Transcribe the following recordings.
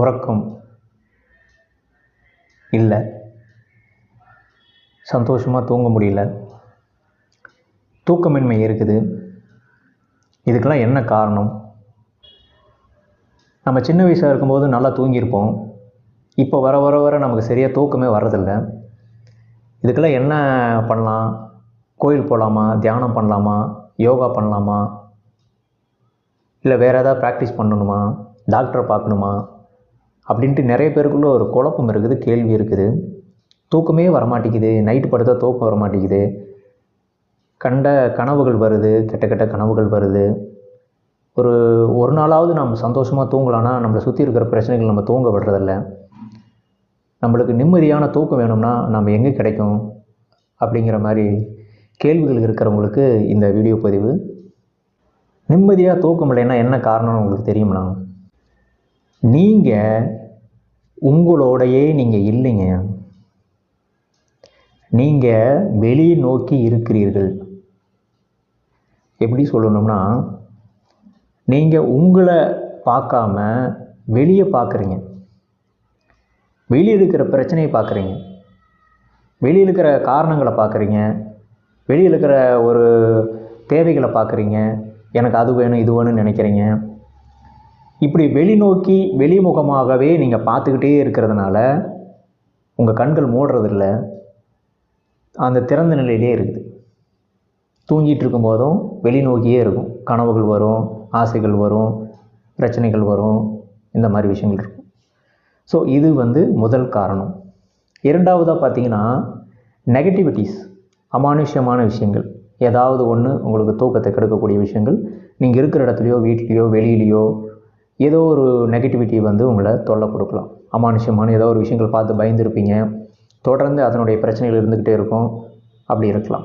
உறக்கம் இல்லை. சந்தோஷமாக தூங்க முடியல. தூக்கமின்மை இருக்குது. இதுக்கெல்லாம் என்ன காரணம்? நம்ம சின்ன வயசாக இருக்கும்போது நல்லா தூங்கியிருப்போம். இப்போ வர வர வர நமக்கு சரியாக தூக்கமே வர்றதில்ல. இதுக்கெல்லாம் என்ன பண்ணலாம்? கோயில் போகலாமா தியானம் பண்ணலாமா? யோகா பண்ணலாமா? இல்லை வேறு ஏதாவது ப்ராக்டிஸ் பண்ணணுமா? டாக்டரை பார்க்கணுமா? அப்படின்ட்டு நிறைய பேருக்குள்ள ஒரு குழப்பம் இருக்குது கேள்வி இருக்குது. தூக்கமே வரமாட்டேங்குது. நைட்டு படுத்தா தூக்கம் வரமாட்டேங்குது. கண்ட கனவுகள் வருது கெட்ட கெட்ட கனவுகள் வருது. ஒரு ஒரு நாளாவது நம்ம சந்தோஷமாக தூங்கலான்னா நம்மளை சுற்றி இருக்கிற பிரச்சனைகள் நம்ம தூங்க விடுறதில்ல. நம்மளுக்கு நிம்மதியான தூக்கம் வேணும்னா நம்ம எங்கே கிடைக்கும்? அப்படிங்கிற மாதிரி கேள்விகள் இருக்கிறவங்களுக்கு இந்த வீடியோ பதிவு. நிம்மதியாக தூக்கம் இல்லைன்னா என்ன காரணம்னு உங்களுக்கு தெரியுமா? நீங்கள் உங்களோடையே நீங்கள் இல்லைங்க. நீங்கள் வெளியே நோக்கி இருக்கிறீர்கள். எப்படி சொல்லணும்னா நீங்கள் உங்களை பார்க்காம வெளியே பார்க்குறீங்க. வெளியே இருக்கிற பிரச்சனையை பார்க்குறீங்க. வெளியில் இருக்கிற காரணங்களை பார்க்குறீங்க. வெளியில் இருக்கிற ஒரு தேவைகளை பார்க்குறீங்க. எனக்கு அது வேணும் இது வேணும்னு நினைக்கிறீங்க. இப்படி வெளிநோக்கி வெளிமுகமாகவே நீங்கள் பார்த்துக்கிட்டே இருக்கிறதுனால உங்கள் கண்கள் மூடுறதில்ல. அந்த திறந்த நிலையிலே இருக்குது. தூங்கிட்டு இருக்கும்போதும் வெளிநோக்கியே இருக்கும். கனவுகள் வரும் ஆசைகள் வரும் பிரச்சனைகள் வரும் இந்த மாதிரி விஷயங்கள் இருக்கும். ஸோ இது வந்து முதல் காரணம். இரண்டாவதாக பார்த்தீங்கன்னா நெகட்டிவிட்டிஸ் அமானுஷ்யமான விஷயங்கள். ஏதாவது ஒன்று உங்களுக்கு தூக்கத்தை கெடுக்கக்கூடிய விஷயங்கள். நீங்கள் இருக்கிற இடத்துலையோ வீட்லேயோ வெளியிலையோ ஏதோ ஒரு நெகட்டிவிட்டி வந்து உங்களை தொல்லை கொடுக்கலாம். அமானுஷ்யமான ஏதோ ஒரு விஷயங்கள் பார்த்து பயந்துருப்பீங்க. தொடர்ந்து அதனுடைய பிரச்சனைகள் இருந்துக்கிட்டே இருக்கும். அப்படி இருக்கலாம்.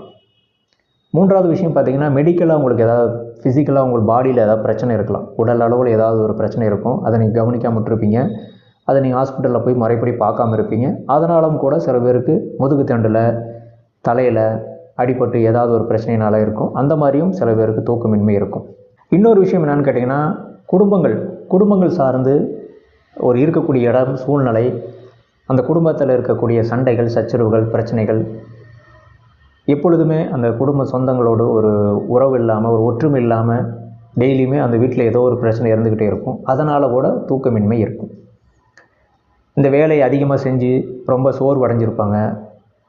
மூன்றாவது விஷயம் பார்த்தீங்கன்னா மெடிக்கலாக உங்களுக்கு ஏதாவது ஃபிசிக்கலாக உங்கள் பாடியில் ஏதாவது பிரச்சனை இருக்கலாம். உடல் அளவில் ஏதாவது ஒரு பிரச்சனை இருக்கும். அதை நீங்கள் கவனிக்காமல் விட்டுருப்பீங்க. அதை நீங்கள் ஹாஸ்பிட்டலில் போய் முறைப்படி பார்க்காம இருப்பீங்க. அதனாலும் கூட சில பேருக்கு முதுகு தண்டில் தலையில் அடிபட்டு ஏதாவது ஒரு பிரச்சனையினால இருக்கும். அந்த மாதிரியும் சில பேருக்கு தூக்கமின்மை இருக்கும். இன்னொரு விஷயம் என்னென்னு கேட்டிங்கன்னா குடும்பங்கள் குடும்பங்கள் சார்ந்து ஒரு இருக்கக்கூடிய இடம் சூழ்நிலை அந்த குடும்பத்தில் இருக்கக்கூடிய சண்டைகள் சச்சரவுகள் பிரச்சனைகள் எப்பொழுதுமே அந்த குடும்ப சொந்தங்களோடு ஒரு உறவு இல்லாமல் ஒரு ஒற்றுமை இல்லாமல் டெய்லியுமே அந்த வீட்டில் ஏதோ ஒரு பிரச்சனை இருந்துக்கிட்டே இருக்கும். அதனால் கூட தூக்கமின்மை இருக்கும். இந்த வேலையை அதிகமாக செஞ்சு ரொம்ப சோர்வடைஞ்சிருப்பாங்க.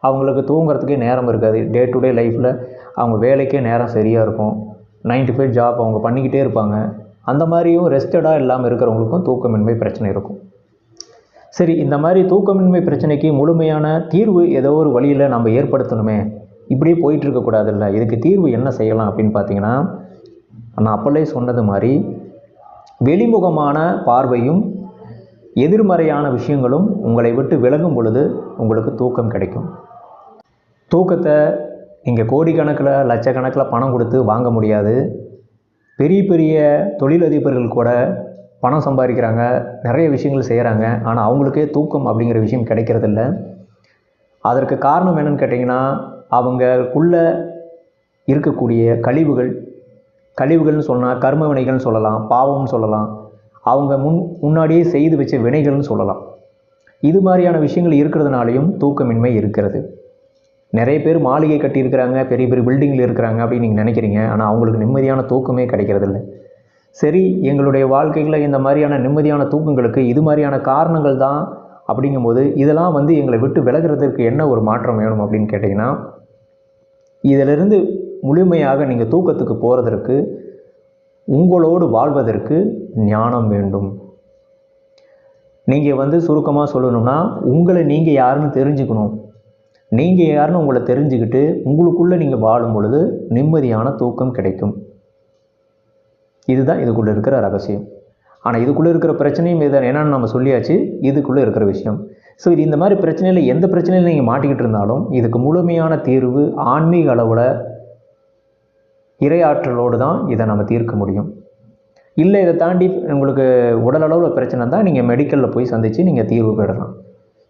அவங்களுக்கு தூங்குறதுக்கே நேரம் இருக்காது. டே டு டே லைஃப்பில் அவங்க வேலைக்கே நேரம் சரியாக இருக்கும். நைன் டு ஃபைவ் ஜாப் அவங்க பண்ணிக்கிட்டே இருப்பாங்க. அந்த மாதிரியும் ரெஸ்டடாக இல்லாமல் இருக்கிறவங்களுக்கும் தூக்கமின்மை பிரச்சனை இருக்கும். சரி இந்த மாதிரி தூக்கமின்மை பிரச்சனைக்கு முழுமையான தீர்வு ஏதோ ஒரு வழியில் நம்ம ஏற்படுத்தணுமே. இப்படியே போயிட்டு இருக்கக்கூடாதுல்ல இதுக்கு தீர்வு என்ன செய்யலாம் அப்படின்னு பார்த்தீங்கன்னா நான் அப்போலே சொன்னது மாதிரி வெளிமுகமான பார்வையும் எதிர்மறையான விஷயங்களும் உங்களை விட்டு விலகும் பொழுது உங்களுக்கு தூக்கம் கிடைக்கும். தூக்கத்தை இங்கே கோடிக்கணக்கில் லட்சக்கணக்கில் பணம் கொடுத்து வாங்க முடியாது. பெரிய பெரிய தொழிலதிபர்கள் கூட பணம் சம்பாதிக்கிறாங்க நிறைய விஷயங்கள் செய்கிறாங்க ஆனால் அவங்களுக்கே தூக்கம் அப்படிங்கிற விஷயம் கிடைக்கிறதில்ல. அதற்கு காரணம் என்னன்னு கேட்டிங்கன்னா அவங்களுக்குள்ளே இருக்கக்கூடிய கழிவுகள் கழிவுகள்னு சொன்னால் கர்ம வினைகள்னு சொல்லலாம் பாவம்னு சொல்லலாம். அவங்க முன் முன்னாடியே செய்து வச்ச வினைகள்னு சொல்லலாம். இது மாதிரியான விஷயங்கள் இருக்கிறதுனாலையும் தூக்கமின்மை இருக்கிறது. நிறைய பேர் மாளிகை கட்டியிருக்கிறாங்க பெரிய பெரிய பில்டிங்கில் இருக்கிறாங்க அப்படின்னு நீங்கள் நினைக்கிறீங்க. ஆனால் அவங்களுக்கு நிம்மதியான தூக்கமே கிடைக்கிறதில்ல. சரி எங்களுடைய வாழ்க்கையில் இந்த மாதிரியான நிம்மதியான தூக்கங்களுக்கு இது மாதிரியான காரணங்கள் தான் அப்படிங்கும்போது இதெல்லாம் வந்து எங்களை விட்டு விலகிறதுக்கு என்ன ஒரு மாற்றம் வேணும் அப்படின்னு கேட்டிங்கன்னா இதிலிருந்து முழுமையாக நீங்கள் தூக்கத்துக்கு போகிறதற்கு உங்களோடு வாழ்வதற்கு ஞானம் வேண்டும். நீங்கள் வந்து சுருக்கமாக சொல்லணும்னா உங்களை நீங்கள் யாருன்னு தெரிஞ்சுக்கணும். நீங்கள் யாருன்னு உங்களை தெரிஞ்சுக்கிட்டு உங்களுக்குள்ளே நீங்கள் வாழும் பொழுது நிம்மதியான தூக்கம் கிடைக்கும். இதுதான் இதுக்குள்ளே இருக்கிற ரகசியம். ஆனால் இதுக்குள்ளே இருக்கிற பிரச்சனையும் இதை என்னென்னு நம்ம சொல்லியாச்சு இதுக்குள்ளே இருக்கிற விஷயம். ஸோ இது இந்த மாதிரி பிரச்சனையில் எந்த பிரச்சனையில் நீங்கள் மாட்டிக்கிட்டு இருந்தாலும் இதுக்கு முழுமையான தீர்வு ஆன்மீக அளவில் இறையாற்றலோடு தான் இதை நம்ம தீர்க்க முடியும். இல்லை இதை தாண்டி உங்களுக்கு உடல் அளவில் பிரச்சனை தான் நீங்கள் மெடிக்கலில் போய் சந்தித்து நீங்கள் தீர்வு பெறலாம்.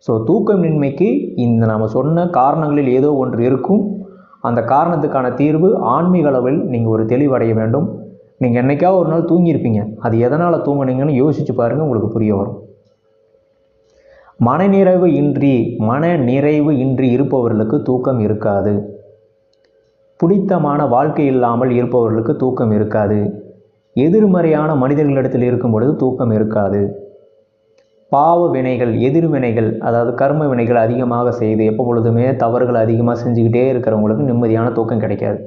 ஸோ தூக்கமின்மைக்கு இந்த நம்ம சொன்ன காரணங்களில் ஏதோ ஒன்று இருக்கும். அந்த காரணத்துக்கான தீர்வு ஆன்மீக அளவில் நீங்கள் ஒரு தெளிவடைய வேண்டும். நீங்கள் என்றைக்காவது ஒரு நாள் தூங்கியிருப்பீங்க. அது எதனால் தூங்குனீங்கன்னு யோசிச்சு பாருங்கள் உங்களுக்கு புரிய வரும். மனநிறைவு இன்றி மன நிறைவு இன்றி இருப்பவர்களுக்கு தூக்கம் இருக்காது. பிடித்தமான வாழ்க்கை இல்லாமல் இருப்பவர்களுக்கு தூக்கம் இருக்காது. எதிர்மறையான மனிதர்களிடத்தில் இருக்கும் பொழுது தூக்கம் இருக்காது. பாவ வினைகள் எதிர்வினைகள் அதாவது கர்ம வினைகள் அதிகமாக செய்து எப்போ பொழுதுமே தவறுகள் அதிகமாக செஞ்சுக்கிட்டே இருக்கிறவங்களுக்கு நிம்மதியான தூக்கம் கிடைக்காது.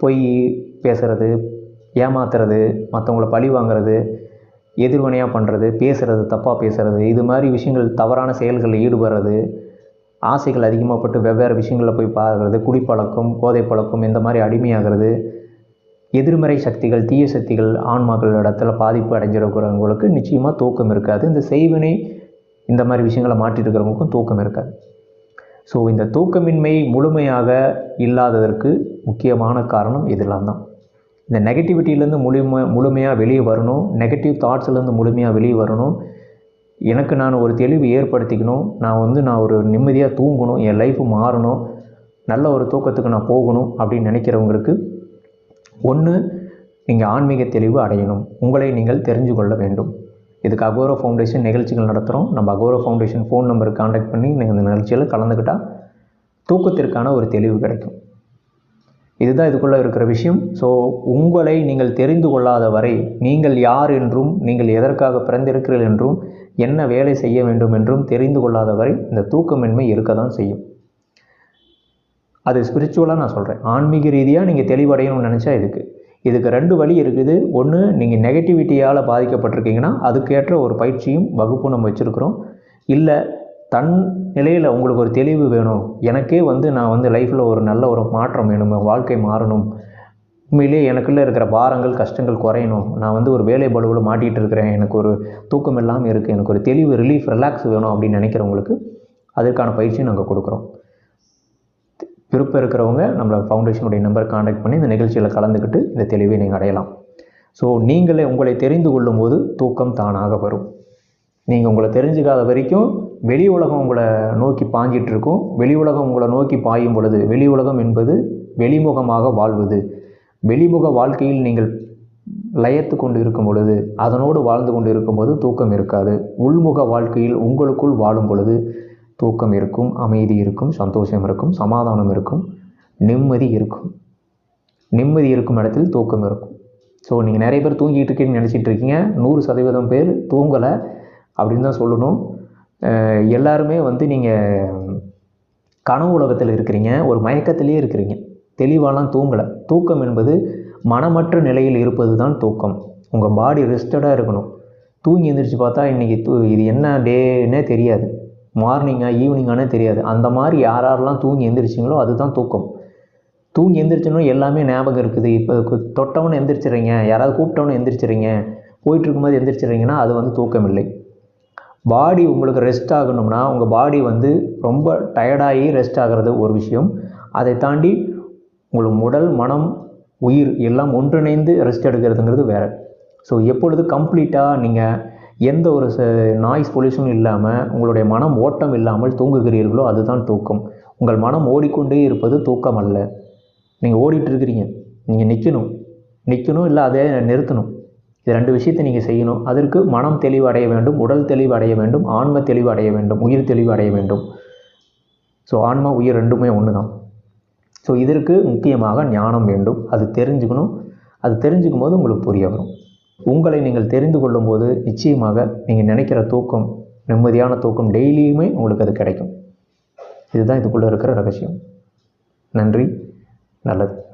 பொய் பேசுகிறது ஏமாத்துறது மற்றவங்கள பழி வாங்குறது எதிர்வினையாக பண்ணுறது பேசுகிறது தப்பாக பேசுகிறது இது மாதிரி விஷயங்கள் தவறான செயல்களில் ஈடுபடுறது ஆசைகள் அதிகமாகப்பட்டு வெவ்வேறு விஷயங்களில் போய் பார்க்குறது குடிப்பழக்கம் போதை பழக்கம் இந்த மாதிரி அடிமையாகிறது எதிர்மறை சக்திகள் தீய சக்திகள் ஆன்மாக்கள் இடத்துல பாதிப்பு அடைஞ்சிருக்கிறவங்களுக்கு நிச்சயமாக தூக்கம் இருக்காது. இந்த செய்வினை இந்த மாதிரி விஷயங்களை மாட்டிருக்கிறவங்களுக்கும் தூக்கம் இருக்காது. ஸோ இந்த தூக்கமின்மை முழுமையாக இல்லாததற்கு முக்கியமான காரணம் இதெல்லாம் தான். இந்த நெகட்டிவிட்டியிலேருந்து முழுமை முழுமையாக வெளியே வரணும். நெகட்டிவ் தாட்ஸ்லேருந்து முழுமையாக வெளியே வரணும். எனக்கு நான் ஒரு தெளிவு ஏற்படுத்திக்கணும். நான் வந்து நான் ஒரு நிம்மதியாக தூங்கணும். என் லைஃப் மாறணும். நல்ல ஒரு தூக்கத்துக்கு நான் போகணும் அப்படின்னு நினைக்கிறவங்களுக்கு ஒன்று நீங்கள் ஆன்மீக தெளிவு அடையணும். உங்களை நீங்கள் தெரிஞ்சு கொள்ள வேண்டும். இதுக்கு அகோரோ ஃபவுண்டேஷன் நிகழ்ச்சிகள் நடத்துகிறோம் நம்ம அகோரோ ஃபவுண்டேஷன் ஃபோன் நம்பருக்கு காண்டாக்ட் பண்ணி நீங்கள் இந்த நிகழ்ச்சியில் கலந்துக்கிட்டால் தூக்கத்திற்கான ஒரு தெளிவு கிடைக்கும். இதுதான் இதுக்குள்ளே இருக்கிற விஷயம். ஸோ உங்களை நீங்கள் தெரிந்து கொள்ளாத வரை நீங்கள் யார் என்றும் நீங்கள் எதற்காக பிறந்திருக்கிறீர்கள் என்றும் என்ன வேலை செய்ய வேண்டும் என்றும் தெரிந்து கொள்ளாத வரை இந்த தூக்கமின்மை இருக்க தான் செய்யும். அது ஸ்பிரிச்சுவலாக நான் சொல்கிறேன் ஆன்மீக ரீதியாக நீங்கள் தெளிவடையணும்னு நினச்சா இருக்குது இதுக்கு ரெண்டு வழி இருக்குது. ஒன்று நீங்கள் நெகட்டிவிட்டியால் பாதிக்கப்பட்டிருக்கீங்கன்னா அதுக்கேற்ற ஒரு பயிற்சியும் வகுப்பும் நம்ம வச்சுருக்குறோம். இல்லை தன் நிலையில் உங்களுக்கு ஒரு தெளிவு வேணும். எனக்கே வந்து நான் வந்து லைஃப்பில் ஒரு நல்ல ஒரு மாற்றம் வேணும். வாழ்க்கை மாறணும். உண்மையிலே எனக்குள்ளே இருக்கிற பாரங்கள் கஷ்டங்கள் குறையணும். நான் வந்து ஒரு வேலை பலுவில் மாட்டிகிட்டு இருக்கிறேன். எனக்கு ஒரு தூக்கம் இல்லாமல் இருக்குது எனக்கு ஒரு தெளிவு ரிலீஃப் ரிலாக்ஸ் வேணும் அப்படின்னு நினைக்கிறவங்களுக்கு அதற்கான பயிற்சியும் நாங்கள் கொடுக்குறோம். விருப்பம் இருக்கிறவங்க நம்மளை ஃபவுண்டேஷனுடைய நம்பர் காண்டாக்ட் பண்ணி இந்த நிகழ்ச்சியில் கலந்துக்கிட்டு இந்த தெளிவை நீங்கள் அடையலாம். ஸோ நீங்களே உங்களை தெரிந்து கொள்ளும்போது தூக்கம் தானாக வரும். நீங்கள் உங்களை தெரிஞ்சுக்காத வரைக்கும் வெளி உலகம் உங்களை நோக்கி பாஞ்சிட்டு இருக்கும். வெளி உலகம் உங்களை நோக்கி பாயும் பொழுது வெளி உலகம் என்பது வெளிமுகமாக வாழ்வது. வெளிமுக வாழ்க்கையில் நீங்கள் லயத்து கொண்டு இருக்கும் பொழுது அதனோடு வாழ்ந்து கொண்டு இருக்கும்போது தூக்கம் இருக்காது. உள்முக வாழ்க்கையில் உங்களுக்குள் வாழும் பொழுது தூக்கம் இருக்கும் அமைதி இருக்கும் சந்தோஷம் இருக்கும் சமாதானம் இருக்கும் நிம்மதி இருக்கும். நிம்மதி இருக்கும் இடத்தில் தூக்கம் இருக்கும். ஸோ நீங்கள் நிறைய பேர் தூங்கிட்டு இருக்கீங்கன்னு நினச்சிட்டு இருக்கீங்க. நூறு சதவீதம் பேர் தூங்கலை அப்படின்னு தான் சொல்லணும். எல்லாருமே வந்து நீங்கள் கனவு உலகத்தில் இருக்கிறீங்க ஒரு மயக்கத்திலேயே இருக்கிறீங்க. தெளிவாலாம் தூங்கலை. தூக்கம் என்பது மனமற்ற நிலையில் இருப்பது தான் தூக்கம் உங்கள் பாடி ரெஸ்டடாக இருக்கணும். தூங்கி எந்திரிச்சு பார்த்தா இன்றைக்கி தூ இது என்ன டேன்னே தெரியாது. மார்னிங்கா ஈவினிங்கானே தெரியாது. அந்த மாதிரி யார் யாரெல்லாம் தூங்கி எந்திரிச்சிங்களோ அதுதான் தூக்கம். தூங்கி எந்திரிச்சோன்னு எல்லாமே ஞாபகம் இருக்குது. இப்போ தொட்டவனு எந்திரிச்சிடுறீங்க. யாராவது கூப்பிட்டவனு எந்திரிச்சிடுறீங்க. போயிட்டு இருக்கும்போது எந்திரிச்சிடுறீங்கன்னா அது வந்து தூக்கம் இல்லை பாடி உங்களுக்கு ரெஸ்ட் ஆகணும்னா உங்கள் பாடி வந்து ரொம்ப டயர்டாகி ரெஸ்ட் ஆகிறது ஒரு விஷயம். அதை தாண்டி உங்களுக்கு உடல் மனம் உயிர் எல்லாம் ஒன்றிணைந்து ரெஸ்ட் எடுக்கிறதுங்கிறது வேறு. ஸோ எப்பொழுது கம்ப்ளீட்டாக நீங்கள் எந்த ஒரு நாய்ஸ் பொல்யூஷனும் இல்லாமல் உங்களுடைய மனம் ஓட்டம் இல்லாமல் தூங்குகிறீர்களோ அதுதான் தூக்கம். உங்கள் மனம் ஓடிக்கொண்டே இருப்பது தூக்கம் அல்ல. நீங்கள் ஓடிட்டு இருக்கிறீங்க. நீங்கள் நிற்கணும் நிற்கணும் இல்லை அதே நிறுத்தணும். இது ரெண்டு விஷயத்தை நீங்கள் செய்யணும். அதற்கு மனம் தெளிவு அடைய வேண்டும் உடல் தெளிவு அடைய வேண்டும் ஆன்ம தெளிவு அடைய வேண்டும் உயிர் தெளிவு அடைய வேண்டும். ஸோ ஆன்மா உயிர் ரெண்டுமே ஒன்று தான் ஸோ இதற்கு முக்கியமாக ஞானம் வேண்டும். அது தெரிஞ்சுக்கணும். அது தெரிஞ்சுக்கும் போது உங்களுக்கு புரிய வரும். உங்களை நீங்கள் தெரிந்து கொள்ளும்போது நிச்சயமாக நீங்கள் நினைக்கிற தூக்கம் நிம்மதியான தூக்கம் டெய்லியுமே உங்களுக்கு அது கிடைக்கும். இதுதான் இதுக்குள்ளே இருக்கிற ரகசியம். நன்றி. நல்லது.